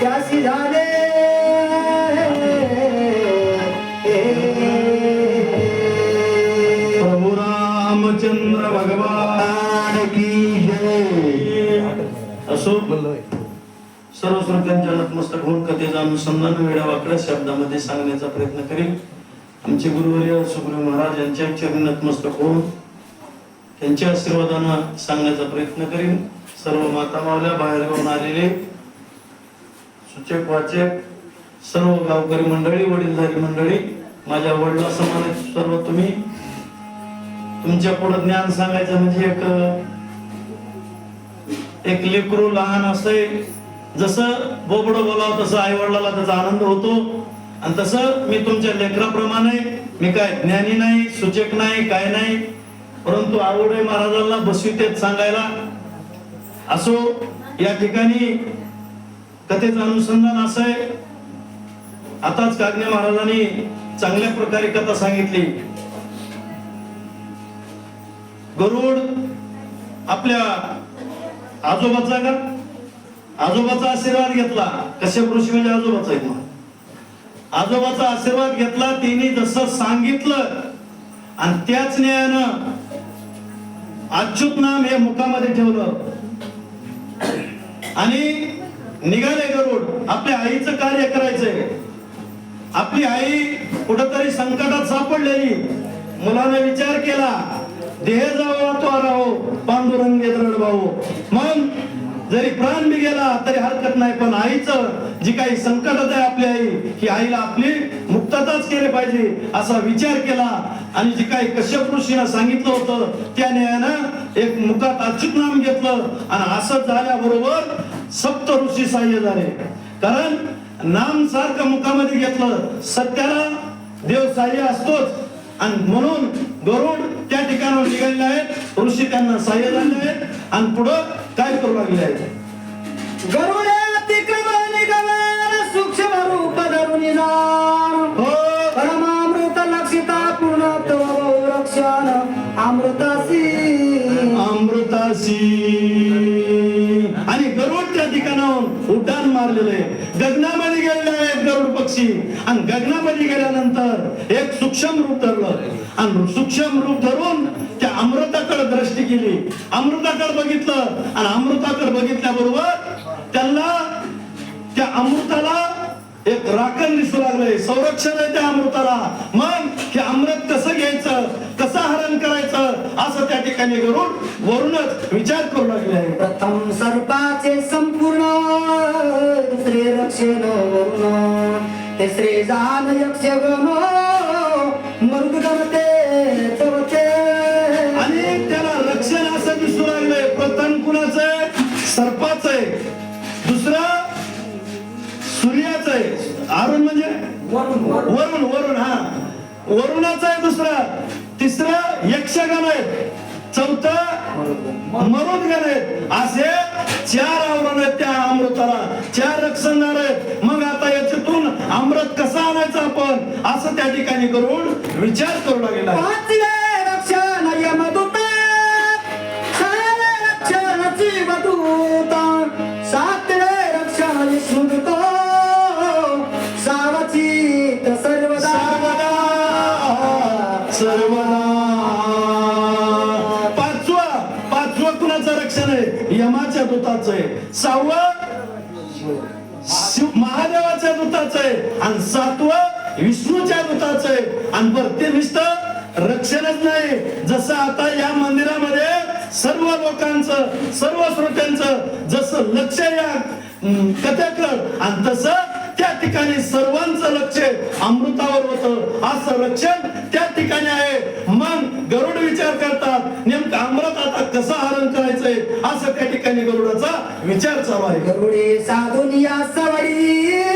त्यासी झाले प्रभु रामचंद्र भगवान की जय। असो सर्व श्रोत्यांच्या नतमस्तक होऊन कथेचा अनुसंधान वेळा वाकड्या शब्दामध्ये सांगण्याचा प्रयत्न करील. आमचे गुरुवर्य सुखदेव महाराज यांच्या चरणी नतमस्तक होऊन त्यांच्या आशीर्वादानं सांगण्याचा प्रयत्न करीन. सर्व माता मावल्या बाहेर गावून आलेले सूचक वाचक सर्व गावकरी मंडळी वडीलधारी मंडळी माझ्या वडिला समान सर्व तुम्ही. तुमच्यापुढे ज्ञान सांगायचं म्हणजे एक एक लेकरू लहान असे जसं बोबड बोलावं तसं आई वडिलाला त्याचा आनंद होतो. आणि तसं मी तुमच्या लेकराप्रमाणे मी काय ज्ञानी नाही सूचक नाही काय नाही परंतु आवडे महाराजांना बसवितेत सांगायला असो या ठिकाणी कथेचं अनुसंधान असं आहे. आताच कागणे महाराजांनी चांगल्या प्रकारे कथा सांगितली. गरुड आपल्या आजोबाचा का? आजोबाचा आशीर्वाद घेतला. कश्यप ऋषी म्हणजे आजोबाचा आहे आजोबाचा आशीर्वाद घेतला त्यांनी जसं सांगितलं आणि त्याच न्यायानं अच्युत नाम हे मुखामध्ये ठेवलं. आणि निघाले गरुड आपल्या आईचं कार्य करायचंय. आपली आई कुठंतरी संकटात सापडलेली. मुलाने विचार केला देह जावा तो राहो पांडुरंगे द्रढ भाऊ मग जरी प्राण मी गेला तरी हरकत नाही पण आईचं जी काही संकटात आहे आपली आई ही आईला आपली मुक्तताच केली पाहिजे असा विचार केला. आणि जी काही कश्यप ऋषीनं सांगितलं होतं त्या न्यायानं एक मुखात अचूक नाम घेतलं. आणि असं झाल्याबरोबर सप्त ऋषी सहाय्य झाले. कारण नाम सारखं मुखामध्ये घेतलं सत्याला देव सहाय्य असतोच. आणि म्हणून गरुड त्या ठिकाणावर निघालेले आहेत ऋषी त्यांना सहाय्य झाले आहेत आणि पुढं काय करू लागले आहेत? गरुडे सूक्ष्म रूप धरून जाण हो. परमामृत लक्षिता पूर्णत्व रक्षण अमृतासी. अमृतासी. आणि गरुड त्या ठिकाणाहून उड्डाण मारलेले गेलेले आहेत पक्षी आणि गगनामध्ये गेल्यानंतर एक सूक्ष्म रूप धरलं आणि सूक्ष्म रूप धरून त्या अमृताकडे दृष्टी केली. अमृताकडे बघितलं. आणि अमृताकडे बघितल्याबरोबर त्यांना त्या अमृताला एक राखण दिसू लागलंय. संरक्षण आहे त्या अमृताला. मग हे अमृत कसं घ्यायचं? कसं हरण करायचं? असं त्या ठिकाणी करून वरूनच विचार करू लागले. प्रथम सर्पाचे संपूर्ण दुसरे रक्षण वरुण तिसरे जान यक्ष गण मृदगमते चवते आणि त्याला रक्षण असं दिसू लागलंय. प्रथम कुणाचं आहे? सर्पाचं आहे. दुसरं सूर्याचं आहे. अरुण म्हणजे? वरुण वरुण. हा. वरुणाचं आहे दुसरं. तिसरं यक्षगण आहे चौथं मरुदगण आहेत. असे चार आवरण आहेत त्या अमृताला. चार रक्षणदार आहेत मग आता याच्यातून अमृत कसं आणायचं आपण असं त्या ठिकाणी करून विचार करू लागलेला आहे पाचवे पाचवा पाचवं कुणाचं रक्षण आहे? यमाच्या दूताचं आहे. सहावं शिव महादेवाच्या दूताचं आहे. आणि सातवं विष्णूच्या दूताचं आहे. आणि बरं ते रक्षणच नाही. जसं आता या मंदिरामध्ये सर्व लोकांचं सर्व श्रोत्यांचं जसं लक्ष या अं, आणि तसं त्या ठिकाणी सर्वांचं लक्ष अमृतावर होतं. असं रक्षण त्या ठिकाणी आहे. मग गरुड विचार करतात नेमकं अमृत आता कसं हरण करायचंय? असं त्या ठिकाणी गरुडाचा विचार चालू आहे. गरुडे साधून या सवारी.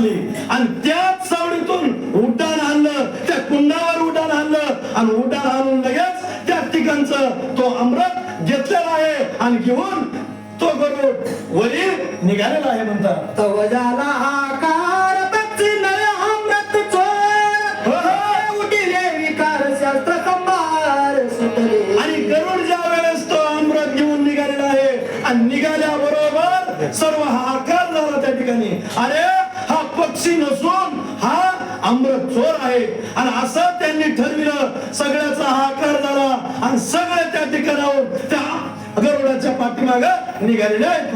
साधली आणि त्याच सावडीतून उड्डाण आणलं. त्या कुंडावर उड्डाण आणलं. आणि उड्डाण आणून लगेच त्या ठिकाणचं तो अमृत घेतलेला आहे. आणि घेऊन तो गरुड निघाला निघालेला आहे म्हणतात. तव झाला हाकार पक्षी नळ अमृत चोर. उठिले विकार शास्त्र संभार सुटले आणि गरुड ज्या वेळेस तो अमृत घेऊन निघालेला आहे. आणि निघाल्याबरोबर सर्व हाकार झाला त्या ठिकाणी. अरे हा पक्षी नसून हा अमृत चोर आहे. आणि असं त्यांनी ठरविलं सगळ्याचा हाकार झाला आणि सगळं त्या ठिकाणावर त्या गरुडाच्या पाठीमाग निघालेले आहेत.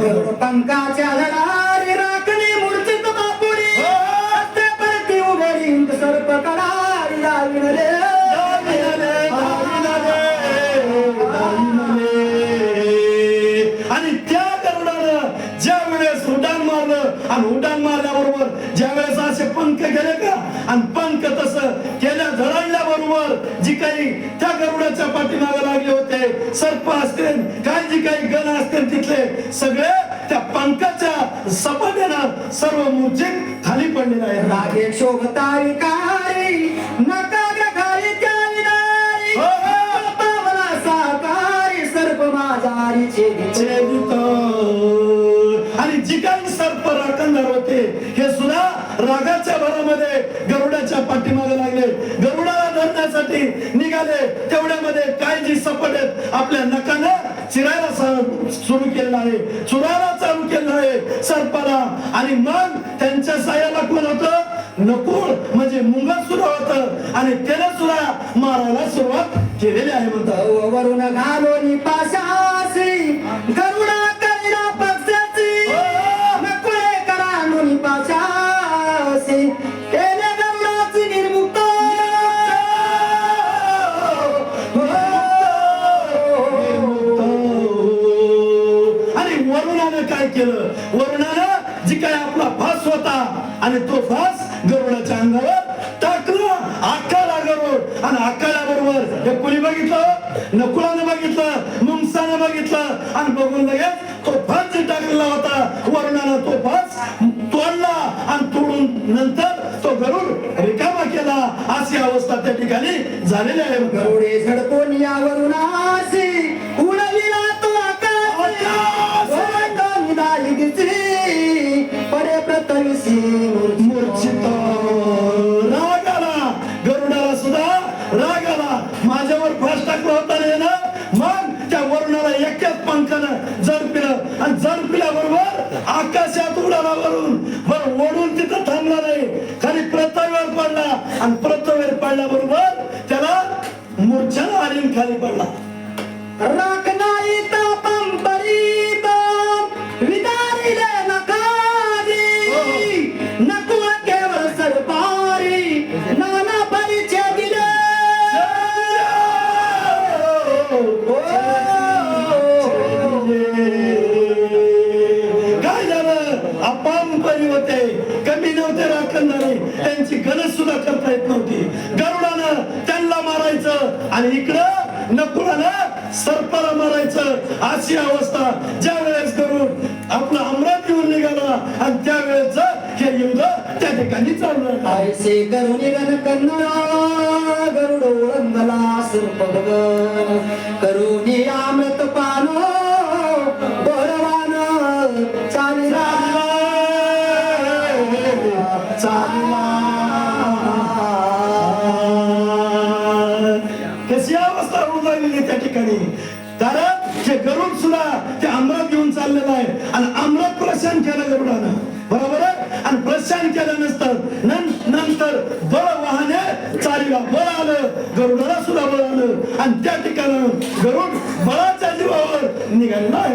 मारल्याबरोबर ज्या वेळेस असे पंख गेले का? आणि पंख तसं केल्या झळाळल्या बरोबर जी काही त्या गरुडाच्या पाठीमागे लागले होते सर्प असतील काय जी काही गण असतील तिथले सगळे त्या पंखाच्या सपाट्यानं सर्व मूर्छित खाली पडलेले आहेत रागे शोभतारी कारी दारी हो, हो. आणि जी काही सर्प राखणदार होते रागाच्या भरामध्ये गरुडाच्या पाठीमागे लागले. गरुडाला धरण्यासाठी निघाले. तेवढ्यामध्ये काय जी सपट आहेत आपल्या नकानं चिरायला सुरू केलं आहे. चुरायला चालू केलं आहे. सर्पाला. आणि मग त्यांच्या सायाला कोण होतं? नकुळ म्हणजे मुंगल सुद्धा होत. आणि त्याला सुद्धा मारायला सुरुवात केलेली आहे म्हणतात. वरून आकाला बरोबर. हे कुणी बघितलं नकुळानं बघितलं मुंगसानं बघितलं. आणि बघून लगेच तो जे टाकलेला होता वरुणानं तो फास तोडला आणि तोडून नंतर तो गरुड रिकामा केला. अशी अवस्था त्या ठिकाणी झालेली आहे गरुडे झडपून यावरून आसी उडविला तो आकाशी. पडे प्रतविसी मूर्छित. पडल्याबरोबर त्याला मूर्छाला आली खाली पडला. राखना आणि इकडं नकुळानं सर्पाला मारायचं. अशी अवस्था ज्या वेळेस करून आपला अमरात घेऊन निघाला आणि त्यावेळेस हे युद्ध त्या ठिकाणी चालू आयसे करून करुणी कन्ना गरुड ओळंगला सर्प गगन करून आम अवस्था होऊन लागलेली त्या ठिकाणी. कारण हे गरुड सुद्धा ते अमृत घेऊन चाललेलं आहे. आणि अमृत प्रशांत केलं गरुडानं. बरोबर आहे? आणि प्रशांत केलं नसतं नंतर बळ वाहने चालीला बळ आलं गरुडाला सुद्धा बळ आलं. आणि त्या ठिकाणी गरुड बळाच्या जीवावर निघालेला आहे.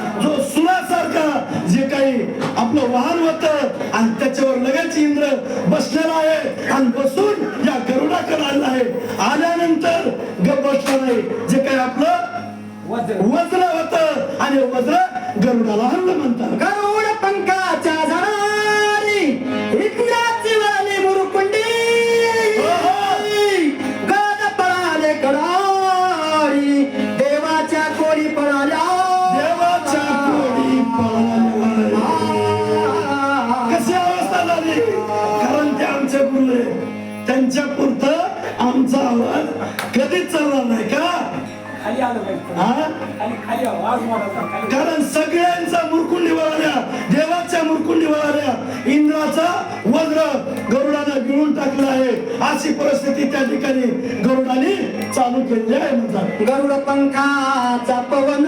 आणि बसून या गरुडाकडे आलेला आहे. आल्यानंतर बसला नाही. जे काही आपलं वज्र होत आणि वज्र गरुडाला हल्ल म्हणतात. कारण सगळ्यांचा मुरकुंडी वळाल्या देवाच्या मुरकुंडी वळाल्या इंद्राचा वज्र गरुडानं गिळून टाकला आहे. अशी परिस्थिती त्या ठिकाणी गरुडाने चालू केलेली आहे म्हणतात. गरुड पंखाचा पवन.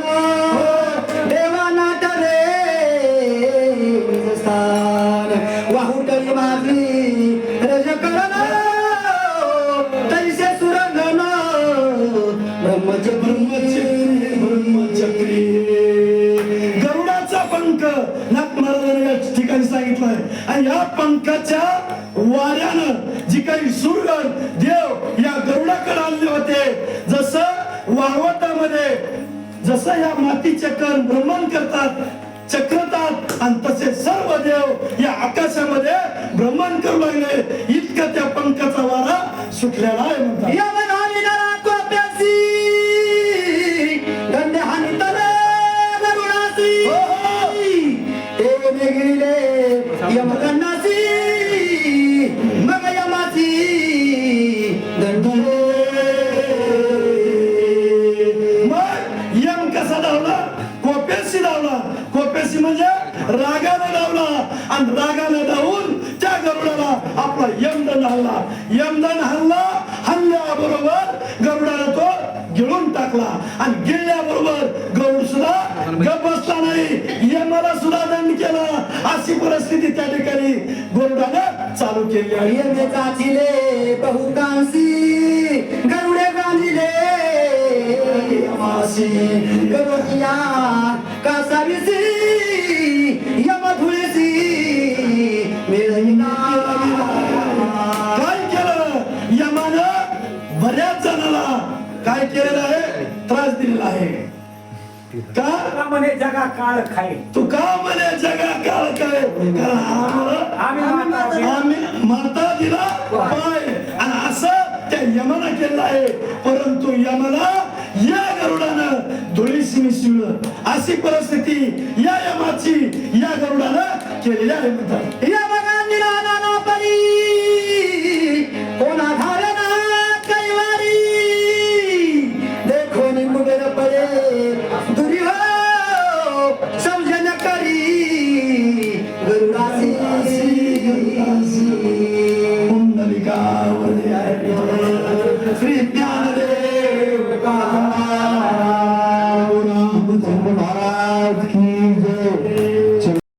आणि या पंखाच्या वाऱ्यानं जी काही सुरगण देव या गरुडाकडे आणले होते जसं वाहवतामध्ये जसं या मातीचे कण भ्रमण करतात चक्रतात आणि तसे सर्व देव या आकाशामध्ये भ्रमण करू लागले. इतकं त्या पंखाचा वारा सुटलेला आहे म्हणतात. हल्ला. यमदन हल्ला हल्ल्याबरोबर गरुडाला तो गिळून टाकला. आणि गिळल्याबरोबर गरुड सुद्धा गप बसला नाही. यमाला सुद्धा दंड केला. अशी परिस्थिती त्या ठिकाणी गरुडाने चालू केली आहे. यमे काचिले बहुकांसी गरुडे गांधिले यमासी गरुडिया कासाविसी. बऱ्याच जणाला काय केलेलं आहे? त्रास दिलेला आहे. का? म्हणे जगा काळ खाय तू का म्हणे जगा काळ कारण आम्हाला- आम्ही माता- दिला. पाय आणि असं त्या यमानं केलं आहे. परंतु यमाला या गरुडानं धुळीशी मिसळलं अशी परिस्थिती या यमाची या गरुडानं केलेली आहे म्हणतात. यमगांधी नाना परी